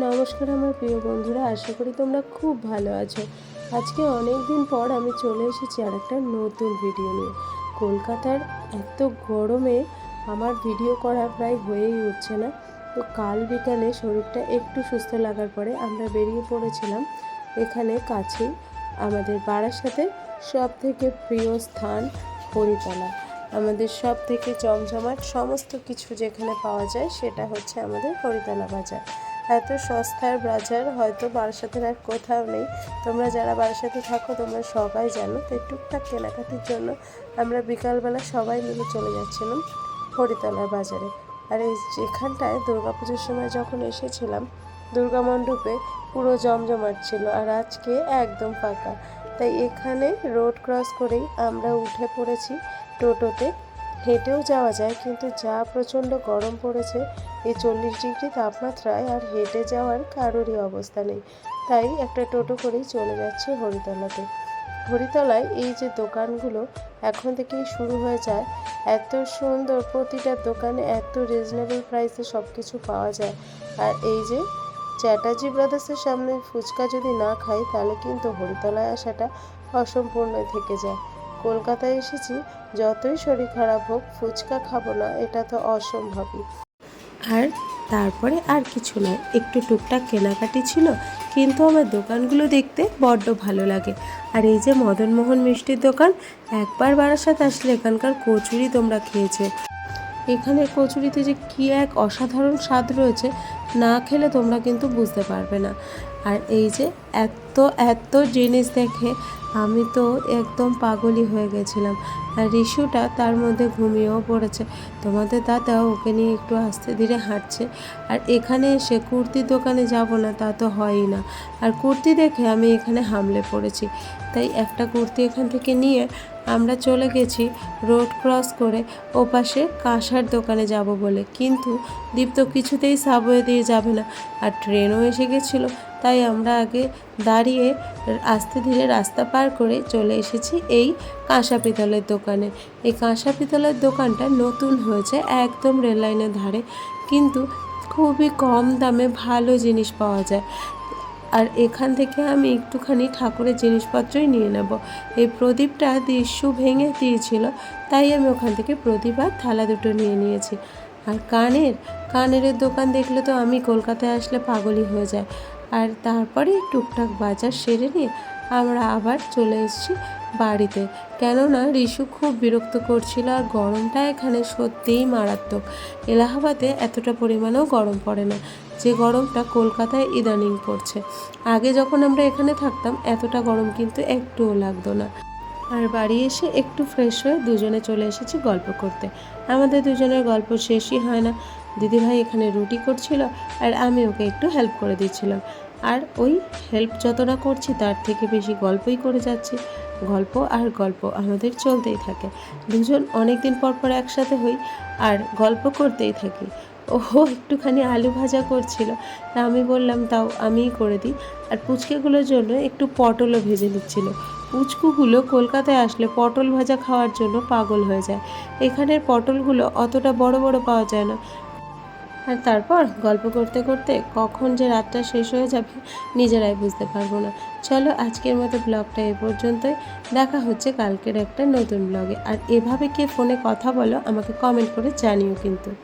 নমস্কার আমার প্রিয় বন্ধুরা, আশা করি তোমরা খুব ভালো আছো। আজকে অনেক দিন পর আমি চলে এসেছি আর একটা নতুন ভিডিও নিয়ে। কলকাতার এত গরমে আমার ভিডিও করা প্রায় হয়েই উঠছে না। তো কাল বিকালে শরীরটা একটু সুস্থ লাগার পরে আমরা বেরিয়ে পড়েছিলাম। এখানে কাছেই আমাদের বারাসাতের সব থেকে প্রিয় স্থান হরিতলা। আমাদের সব থেকে জমজমাট সমস্ত কিছু যেখানে পাওয়া যায় সেটা হচ্ছে আমাদের হরিতলা বাজার। এত সস্তার বাজার, হয়তো বারাসাতের আর কোথাও নেই। তোমরা যারা বারাসাতে থাকো, তোমরা সবাই জানো তো টুকটাক কেনাকাটির জন্য আমরা বিকালবেলা সবাই মিলে চলে যাচ্ছিলাম হরিতলার বাজারে। আর এই যেখানটায় দুর্গাপুজোর সময় যখন এসেছিলাম, দুর্গা মণ্ডপে পুরো জমজমাট ছিল আর আজকে একদম ফাঁকা। তাই এখানে রোড ক্রস করেই আমরা উঠে পড়েছি টোটোতে। হেঁটেও যাওয়া যায়, কিন্তু যা প্রচণ্ড গরম পড়েছে এই চল্লিশ ডিগ্রি তাপমাত্রায় আর হেঁটে যাওয়ার কারোরই অবস্থা নেই। তাই একটা টোটো করেই চলে যাচ্ছে হরিতলাতে। হরিতলায় এই যে দোকানগুলো এখন থেকেই শুরু হয়ে যায়, এত সুন্দর প্রতিটা দোকানে এত রিজনেবল প্রাইসে সব কিছু পাওয়া যায়। আর এই যে চ্যাটার্জি ব্রাদার্সের সামনে ফুচকা যদি না খাই, তাহলে কিন্তু হরিতলায় আসাটা অসম্পূর্ণ থেকে যায়। কলকাতায় এসেছি, যতই শরীর খারাপ হোক, ফুচকা খাব না, এটা তো অসম্ভবই। আর তারপরে আর কিছু নয়, একটু টুকটাক কেনাকাটি ছিল, কিন্তু আমার দোকানগুলো দেখতে বড্ড ভালো লাগে। আর এই যে মদনমোহন মিষ্টির দোকান, একবার বারাসাত আসলে এখানকার কচুরি তোমরা খেয়েছে। এখানের কচুরিতে যে কী এক অসাধারণ স্বাদ রয়েছে না খেলে তোমরা কিন্তু বুঝতে পারবে না। আর এই যে এত এত জিনিস দেখে আমি তো একদম পাগলই হয়ে গেছিলাম। আর রিশুটা তার মধ্যে ঘুমিয়েও পড়েছে। তোমাদের দাদা ওকে নিয়ে একটু আস্তে ধীরে হাঁটছে। আর এখানে এসে কুর্তির দোকানে যাব না তা তো হয়ই না। আর কুর্তি দেখে আমি এখানে হামলে পড়েছি। তাই একটা কুর্তি এখান থেকে নিয়ে আমরা চলে গেছি রোড ক্রস করে ওপাশে কাঁসার দোকানে যাব বলে। কিন্তু দীপ্ত কিছুতেই সাবওয়ে দিয়ে যাবে না আর ট্রেনও এসে গেছিল। তাই আমরা আগে দাঁড়িয়ে আস্তে ধীরে রাস্তা পার করে চলে এসেছি এই কাঁসা পিতলের দোকানে। এই কাঁসা পিতলের দোকানটা নতুন হয়েছে একদম রেললাইনের ধারে। কিন্তু খুবই কম দামে ভালো জিনিস পাওয়া যায়। আর এখান থেকে আমি একটুখানি ঠাকুরের জিনিসপত্রই নিয়ে নেব। এই প্রদীপটা দিশু ভেঙে দিয়েছিল, তাই আমি ওখান থেকে প্রদীপ আর থালা দুটো নিয়ে নিয়েছি। আর কানের কানের দোকান দেখলে তো আমি কলকাতায় আসলে পাগলই হয়ে যায় আর তারপরে টুকটাক বাজার সেরে নিয়ে আমরা আবার চলে এসেছি বাড়িতে। কেননা রিশু খুব বিরক্ত করছিল আর গরমটা এখানে সত্যিই মারাত্মক। এলাহাবাদে এতটা পরিমাণেও গরম পড়ে না, যে গরমটা কলকাতায় ইদানিং পড়ছে। আগে যখন আমরা এখানে থাকতাম, এতটা গরম কিন্তু একটুও লাগতো না। আর বাড়ি এসে একটু ফ্রেশ হয়ে দুজনে চলে এসেছি গল্প করতে। আমাদের দুজনের গল্প শেষই হয় না। দিদিভাই এখানে রুটি করছিল আর আমি ওকে একটু হেল্প করে দিচ্ছিলাম। আর ওই হেল্প যতটা করছি, তার থেকে বেশি গল্পই করে যাচ্ছি। গল্প আর গল্প আমাদের চলতেই থাকে। দুজন অনেক দিন পর পর একসাথে হই আর গল্প করতেই থাকি। ও একটুখানি আলু ভাজা করছিল। তা আমি বললাম, তাও আমিই করে দিই। আর পুচকেগুলোর জন্য একটু পটলও ভেজে নিচ্ছিল। পুচকুগুলো কলকাতায় আসলে পটল ভাজা খাওয়ার জন্য পাগল হয়ে যায়। এখানের পটলগুলো অতটা বড় বড় পাওয়া যায় না। আর তারপর গল্প করতে করতে কখন যে রাতটা শেষ হয়ে যাবে নিজেরাই বুঝতে পারব না। চলো আজকের মতো ব্লগটা এ পর্যন্তই। দেখা হচ্ছে কালকের একটা নতুন ব্লগে। আর এভাবে কে ফোনে কথা বলো, আমাকে কমেন্ট করে জানিও কিন্তু।